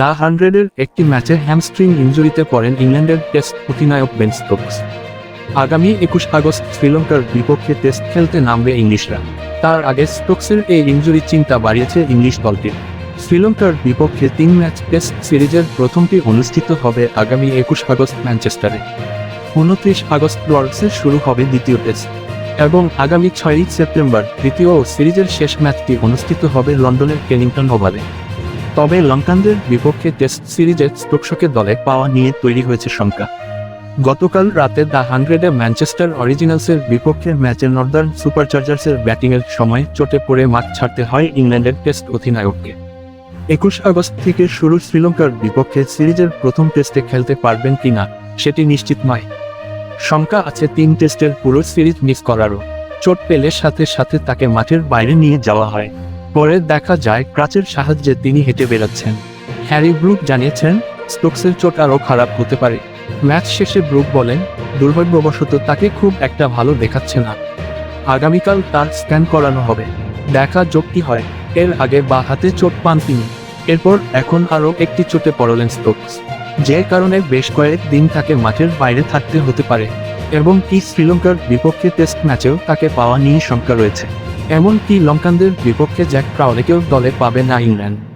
The হান্ড্রেডের একটি ম্যাচে হ্যামস্ট্রিং ইঞ্জুরিতে পড়েন ইংল্যান্ডের টেস্ট অধিনায়ক বেন স্টোকস। আগামী একুশ আগস্ট শ্রীলঙ্কার বিপক্ষে টেস্ট খেলতে নামবে ইংলিশরা। তার আগে স্টোকসের এই ইঞ্জুরি চিন্তা বাড়িয়েছে ইংলিশ দলটির শ্রীলঙ্কার বিপক্ষে তিন ম্যাচ টেস্ট সিরিজের প্রথমটি অনুষ্ঠিত হবে আগামী একুশ আগস্ট ম্যানচেস্টারে। উনত্রিশ আগস্ট লর্ডসে শুরু হবে দ্বিতীয় টেস্ট। এবং আগামী ছয়ই সেপ্টেম্বর তৃতীয় সিরিজের শেষ ম্যাচটি অনুষ্ঠিত হবে লন্ডনের কেনিংটন ওভালে। তবে লঙ্কানদের বিপক্ষে টেস্ট সিরিজের স্টোকসকে দলে পাওয়া নিয়ে তৈরি হয়েছে শঙ্কা। গতকাল রাতে দ্য হান্ড্রেডে ম্যানচেস্টার অরিজিনালসের বিপক্ষে ম্যাচে নর্দার্ন সুপারচার্জার্সের ব্যাটিংয়ের সময় চোটে পড়ে মাঠ ছাড়তে হয় ইংল্যান্ডের টেস্ট অধিনায়ককে। একুশ আগস্ট থেকে শুরু শ্রীলঙ্কার বিপক্ষে সিরিজের প্রথম টেস্টে খেলতে পারবেন কিনা, সেটি নিশ্চিত নয়। শঙ্কা আছে তিন টেস্টের পুরো সিরিজ মিস করারও। চোট পেলে সাথে সাথে তাকে মাঠের বাইরে নিয়ে যাওয়া হয়। পরে দেখা যায় ক্রাচের সাহায্যে তিনি হেঁটে বেরোচ্ছেন হ্যারি ব্রুক জানিয়েছেন, স্টোকসের চোট আরও খারাপ হতে পারে। ম্যাচ শেষে ব্রুক বলেন, দুর্ভাগ্যবশত তাকে খুব একটা ভালো দেখাচ্ছে না। আগামীকাল তার স্ক্যান করানো হবে। দেখা যোগ কি হয়, এর আগে বা হাতে চোট পান তিনি। এরপর এখন আরও একটি চোটে পড়লেন স্টোকস, যে কারণে বেশ কয়েক দিন তাকে মাঠের বাইরে থাকতে হতে পারে এবং কি শ্রীলঙ্কার বিপক্ষে টেস্ট ম্যাচেও তাকে পাওয়া নিয়ে শঙ্কা রয়েছে। এমনকি লঙ্কানদের বিপক্ষে জ্যাক ক্রাউলেকেও দলে পাবে না ইংল্যান্ড।